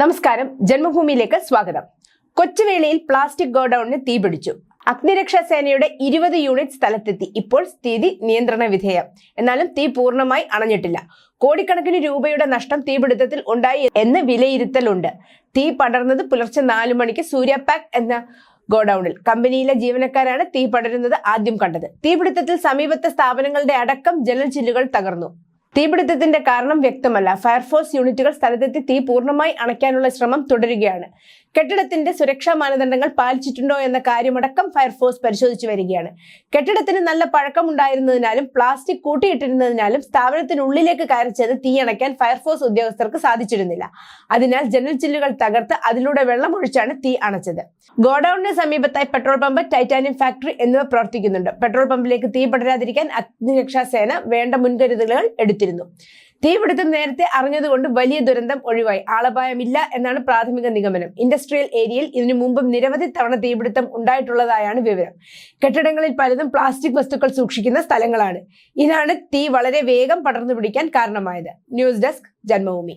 നമസ്കാരം. ജന്മഭൂമിയിലേക്ക് സ്വാഗതം. കൊച്ചുവേളിയിൽ പ്ലാസ്റ്റിക് ഗോഡൌണിന് തീപിടിച്ചു അഗ്നിരക്ഷാ സേനയുടെ ഇരുപത് യൂണിറ്റ് സ്ഥലത്തെത്തി. ഇപ്പോൾ സ്ഥിതി നിയന്ത്രണ വിധേയം. എന്നാലും തീ പൂർണമായി അണഞ്ഞിട്ടില്ല. കോടിക്കണക്കിന് രൂപയുടെ നഷ്ടം തീപിടുത്തത്തിൽ ഉണ്ടായി എന്ന് വിലയിരുത്തലുണ്ട്. തീ പടർന്നത് പുലർച്ചെ നാലു മണിക്ക് സൂര്യപാക് എന്ന ഗോഡൌണിൽ. കമ്പനിയിലെ ജീവനക്കാരാണ് തീ പടരുന്നത് ആദ്യം കണ്ടത്. തീപിടുത്തത്തിൽ സമീപത്തെ സ്ഥാപനങ്ങളുടെ അടക്കം ജനൽ ചില്ലുകൾ തകർന്നു. തീപിടുത്തത്തിന്റെ കാരണം വ്യക്തമല്ല. ഫയർഫോഴ്സ് യൂണിറ്റുകൾ സ്ഥലത്തെത്തി തീ പൂർണമായി അണയ്ക്കാനുള്ള ശ്രമം തുടരുകയാണ്. കെട്ടിടത്തിന്റെ സുരക്ഷാ മാനദണ്ഡങ്ങൾ പാലിച്ചിട്ടുണ്ടോ എന്ന കാര്യമടക്കം ഫയർഫോഴ്സ് പരിശോധിച്ചു വരികയാണ്. കെട്ടിടത്തിന് നല്ല പഴക്കമുണ്ടായിരുന്നതിനാലും പ്ലാസ്റ്റിക് കൂട്ടിയിട്ടിരുന്നതിനാലും സ്ഥാപനത്തിനുള്ളിലേക്ക് കയറി ചെന്ന് തീ അണയ്ക്കാൻ ഫയർഫോഴ്സ് ഉദ്യോഗസ്ഥർക്ക് സാധിച്ചിരുന്നില്ല. അതിനാൽ ജനൽ ചില്ലുകൾ തകർത്ത് അതിലൂടെ വെള്ളമൊഴിച്ചാണ് തീ അണച്ചത്. ഗോഡൌണിന് സമീപത്തായി പെട്രോൾ പമ്പ് ടൈറ്റാനിയം ഫാക്ടറി എന്നിവ പ്രവർത്തിക്കുന്നുണ്ട്. പെട്രോൾ പമ്പിലേക്ക് തീ പടരാതിരിക്കാൻ അഗ്നിരക്ഷാ സേന വേണ്ട മുൻകരുതലുകൾ എടുത്തിരുന്നു. തീപിടുത്തം നേരത്തെ അറിഞ്ഞതുകൊണ്ട് വലിയ ദുരന്തം ഒഴിവായി. ആളപായമില്ല എന്നാണ് പ്രാഥമിക നിഗമനം. ഇൻഡസ്ട്രിയൽ ഏരിയയിൽ ഇതിനു മുമ്പും നിരവധി തവണ തീപിടുത്തം ഉണ്ടായിട്ടുള്ളതായാണ് വിവരം. കെട്ടിടങ്ങളിൽ പലതും പ്ലാസ്റ്റിക് വസ്തുക്കൾ സൂക്ഷിക്കുന്ന സ്ഥലങ്ങളാണ്. ഇതാണ് തീ വളരെ വേഗം പടർന്നു പിടിക്കാൻ കാരണമായത്. News desk Janmabhumi.